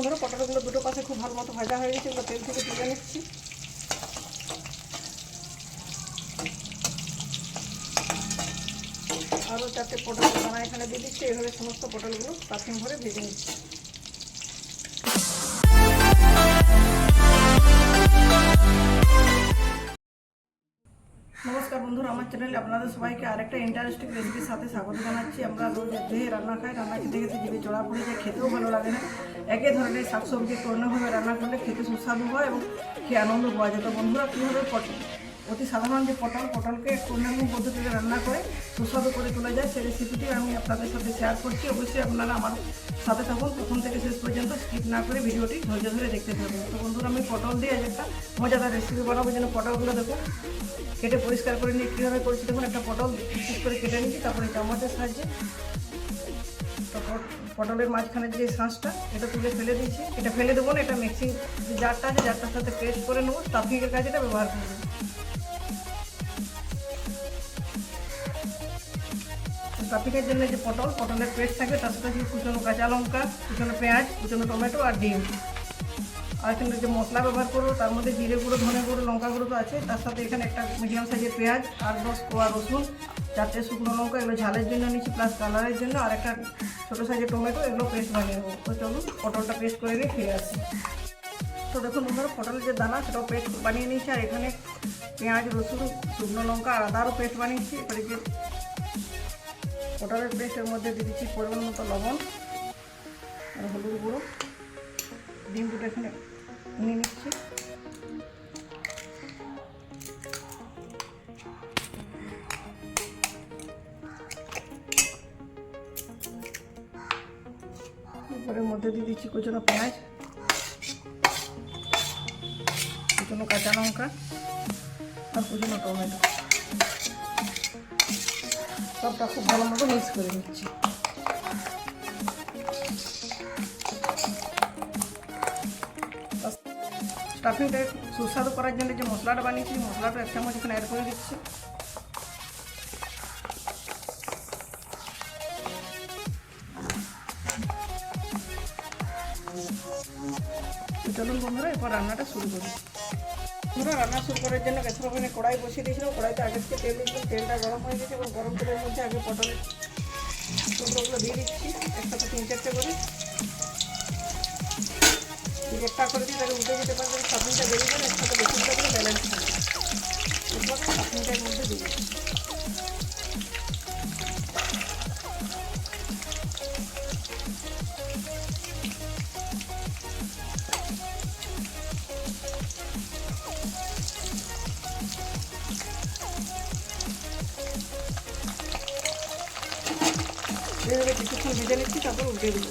বন্ধুরা পটলগুলো দুটো পাশে খুব ভালো মতো ভাজা হয়ে গেছে। তেল থেকে তুলে নিচ্ছি। আরও চারটে পটল দানা এখানে দিয়ে দিচ্ছি। এভাবে সমস্ত পটলগুলো পাথিম ভরে ভেজে নিচ্ছি। আমার চ্যানেলে আপনাদের সবাইকে আরেকটা ইন্টারেস্টিং রেসিপির সাথে স্বাগত জানাচ্ছি। আমরা রোজ দেহে রান্না খাই, রান্না খেতে খেতে জিভে চড়া পড়ে যায়, খেতেও ভালো লাগে না। একই ধরনের শাকসবজি অন্যভাবে রান্না করলে খেতে সুস্বাদু হয় এবং খেয়ে আনন্দ পাওয়া যায়। তো বন্ধুরা, কীভাবে অতি সাধারণ যে পটল, পটলকে একটু অন্যান্য পদ্ধতিতে রান্না করে সুস্বাদু করে তোলা যায়, সেই রেসিপিটি আমি আপনাদের সাথে শেয়ার করছি। অবশ্যই আপনারা আমার সাথে থাকুন, প্রথম থেকে শেষ পর্যন্ত স্কিপ না করে ভিডিওটি ধৈর্য ধরে দেখতে থাকুন। তো বন্ধুরা, আমি পটল দিয়ে একটা মজাদার রেসিপি বানাবো। যেন পটলগুলো দেখুন, কেটে পরিষ্কার করে নিয়ে কীভাবে করছি দেখুন, একটা পটল পিস করে কেটে নিচ্ছি তারপরে চামচের সাহায্যে। পটলের মাঝখানে যে শাঁসটা, এটা তুলে ফেলে দিয়েছি। এটা ফেলে দেবো না, এটা মিক্সিং যে জারটা আছে, জারটার সাথে পেস্ট করে নেব স্টাফিংয়ের কাজে এটা ব্যবহার করব। স্টাফিংয়ের জন্য যে পটল, পটলের পেস্ট থাকবে, তার সাথে কুচনো কাঁচা লঙ্কা, কুচনো পেঁয়াজ, কুচনো টমেটো আর ডিম। আর এখানে যে মশলা ব্যবহার করব, তার মধ্যে জিরে গুঁড়ো, ধনে গুঁড়ো, লঙ্কা গুঁড়ো তো আছে। তার সাথে এখানে একটা মিডিয়াম সাইজের পেঁয়াজ আর দশ কোয়া রসুন, চারটে শুকনো লঙ্কা, এগুলো ঝালের জন্য নিচ্ছি প্লাস কালারের জন্য। আর একটা ছোটো সাইজের টমেটো, এগুলো পেস্ট বানিয়ে নেব। তো চলুন, পটলটা পেস্ট করে নিয়ে ফিরে আসি। তো দেখুন বন্ধুরা, পটলের যে দানা, সেটাও পেস্ট বানিয়ে নিয়েছি। আর এখানে পেঁয়াজ, রসুন, শুকনো লঙ্কা আর আদারও পেস্ট বানিয়েছি। এবারে যে পটলের পেস্টের মধ্যে দিয়ে দিচ্ছি পরিমাণ মতো লবণ আর হলুদ গুঁড়ো। ডিম দুটো এখানে নিয়ে নিচ্ছি। এরপরের মধ্যে দিয়ে দিচ্ছি কুচনো পেঁয়াজ, কুচনো কাঁচা লঙ্কা আর কুচনো টমেটো। সবটা খুব ভালো মতো মিক্স করে নিচ্ছি। স্টাফিংটা সুস্বাদু করার জন্য যে মশলাটা বানিয়েছি, মশলাটা এক চামচ এখানে অ্যাড করে দিচ্ছি। চলুন বন্ধুরা, এরপর রান্নাটা শুরু করি। বন্ধুরা রান্না শুরু করার জন্য গ্যাসের ওখানে কড়াই বসিয়ে দিয়েছিলাম কড়াইতে আগে থেকে তেল দিয়েছিলাম তেলটা গরম হয়ে গেছে এবং গরম তেলের মধ্যে আগে পটলের টুকরোগুলো দিয়ে দিচ্ছি, একসাথে তিন চারটে করে। একটা করে দিয়ে তাকে উঠে যেতে পারবেন সাবুনটা বেরিয়ে গেলে একসাথে বেশি করে এভাবে কিছুক্ষণ ভেজে নিচ্ছি, তারপর উঠে দেবো।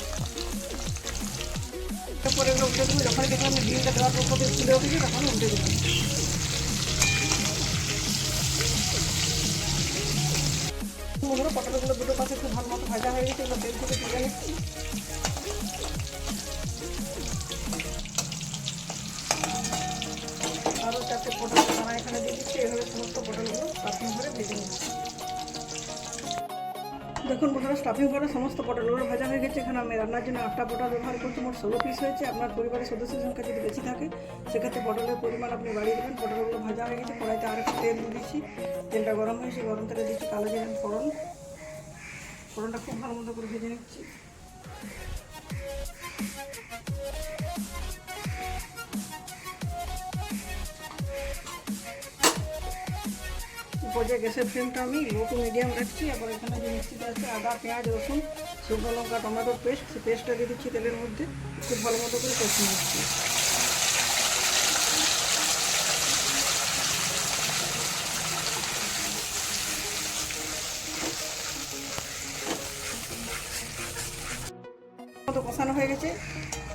তারপরে এগুলো উঠে দেবো যখন দেখলাম ডিমটা দেওয়ার পর থেকে ফুলে উঠেছে তখন উঠে দেবো। বন্ধুরা পটলগুলো দুটো পাশে খুব ভালো মতো ভাজা হয়ে গেছে, এগুলো তেল থেকে তুলে নিচ্ছি। আরও চারটে পটল দানা এখানে দিয়ে দিচ্ছি, এভাবে সমস্ত পটলগুলো পাখিম করে ভেজে নিচ্ছি। দেখুন বন্ধুরা স্টাফিং করে সমস্ত পটলগুলো ভাজা হয়ে গেছে। এখানে আমি রান্নার জন্য আটটা পটল ব্যবহার করছি, মোট ষোলো পিস হয়েছে। আপনার পরিবারের সদস্যের সংখ্যা যদি বেশি থাকে, সেক্ষেত্রে পটলের পরিমাণ আপনি বাড়িয়ে দেবেন। পটলগুলো ভাজা হয়ে গেছে, কড়াইতে আর একটু তেল দিয়ে দিচ্ছি। তেলটা গরম হয়েছে গরম তেলে দিচ্ছি কালো জিরেন ফোড়ন। ফোড়নটা খুব ভালো মতো করে ভেজে নিচ্ছি। উপরে গ্যাসের ফ্লেমটা আমি লো টু মিডিয়াম রাখছি। আবার এখানে যে মিক্সিটা আছে, আদা, পেঁয়াজ, রসুন, শুকনো লঙ্কা, টমেটোর পেস্ট, সেই পেস্টটা দিয়ে দিচ্ছি তেলের মধ্যে। খুব ভালো মতো করে কষিয়ে নিচ্ছি। মতো কষানো হয়ে গেছে।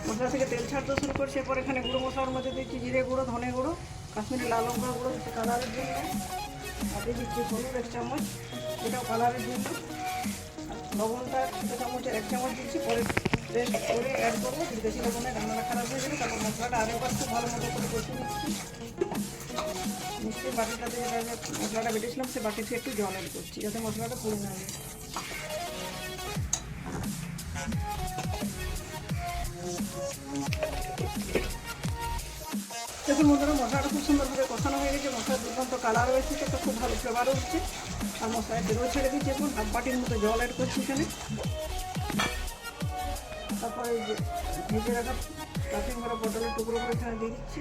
মশলা থেকে তেল ছাড়তে শুরু করছে। এরপর এখানে গুঁড়ো মশলার মধ্যে দিচ্ছি জিরে গুঁড়ো, ধনে গুঁড়ো, কাশ্মীরি লাল লঙ্কা গুঁড়ো কালারের জন্য। দিয়ে দিচ্ছি হলুদ এক চামচ এটাও কালারের জন্য। লবণটা ছোটো চামচের এক চামচ দিচ্ছি, পরে পেস্ট করে অ্যাড করব। বেশি লবণে রান্নাটা খারাপ হয়ে যাবে, তারপর মশলাটা আরেকবার খুব ভালো মতো করে কষিয়ে নিচ্ছি। মিষ্টির বাটিটাতে মশলাটা বেটেছিলাম, সে বাটিতে একটু জল অ্যাড করছি, যাতে মশলাটা পুড়ে না যায়। দেখুন বন্ধুরা মশলাটা খুব সুন্দরভাবে কষানো হয়ে গেছে, মশার দুর্দান্ত কালার রয়েছে, সেটা খুব ভালো ফ্লেভার হচ্ছে আর মশলায় তেলও ছেড়ে দিচ্ছি এখন হাফ বাটির মতো জল অ্যাড করছি এখানে। তারপরে ভেজে রাখা কাটিং করা পটলের টুকরো করে এখানে দিয়ে দিচ্ছি।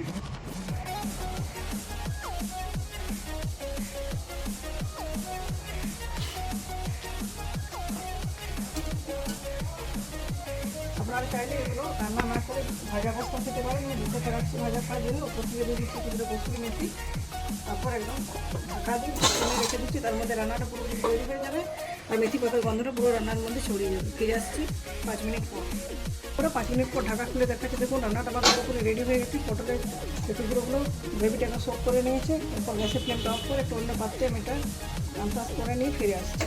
আপনারা চাইলে এগুলো রান্না না করে ভাজা বস্তা খেতে পারেন, আমি দুটো ভাজা খাওয়ার জন্য উপর থেকে দিয়ে দিচ্ছি কিছুটা কসুরি মেথি। তারপর একদম ঢাকা দিয়ে ঢাকনা রেখে দিচ্ছি, তার মধ্যে রান্নাটা পুরো তৈরি হয়ে যাবে। আর মেথি পাতার গন্ধটা পুরো রান্নার মধ্যে ছড়িয়ে যাবে। ফিরে আসছি পাঁচ মিনিট পর। পুরো পাঁচ মিনিট পর ঢাকা খুলে দেখাচ্ছি, দেখুন রান্নাটা আমার পুরোপুরি রেডি হয়ে গেছে। পটলের পেটুগুলোগুলো গ্রেভিটাকে সব করে নিয়েছে, এরপর গ্যাসের ফ্লেমটা অফ করে একটা অন্য পাত্রে আমি এটা রান্না করে নিয়ে ফিরে আসছি।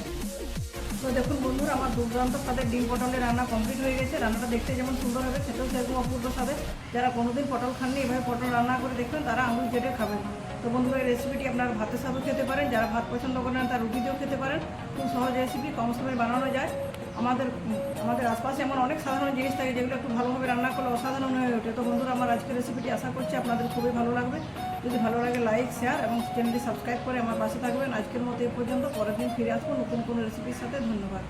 তো দেখুন বন্ধুরা, আমার দুর্দান্ত স্বাদের ডিম পটলের রান্না কমপ্লিট হয়ে গেছে। রান্নাটা দেখতে যেমন সুন্দর হবে, খেতেও সেরকম অপূর্ব স্বাদের যারা কোনোদিন পটল খাননি, এভাবে পটল রান্না করে দেখবেন, তারা আঙুল চেটে খাবেন তো বন্ধুরা, এই রেসিপিটি আপনারা ভাতের সাথেও খেতে পারেন, যারা ভাত পছন্দ করেন তারা রুটি দিয়েও খেতে পারেন। খুব সহজ রেসিপি কম সময়ে বানানো যায়। আমাদের আমাদের আশপাশে এমন অনেক সাধারণ জিনিস থাকে, যেগুলো একটু ভালোভাবে রান্না করলে অসাধারণ হয়ে ওঠে। তো বন্ধুরা, আমার আজকের রেসিপিটি আশা করছি আপনাদের খুবই ভালো লাগবে। যদি ভালো লাগে লাইক শেয়ার এবং চ্যানেলটি সাবস্ক্রাইব করে আমার পাশে থাকবেন। আজকের মতো এই পর্যন্ত। পরের দিন ফিরে আসব নতুন কোনো রেসিপির সাথে। ধন্যবাদ।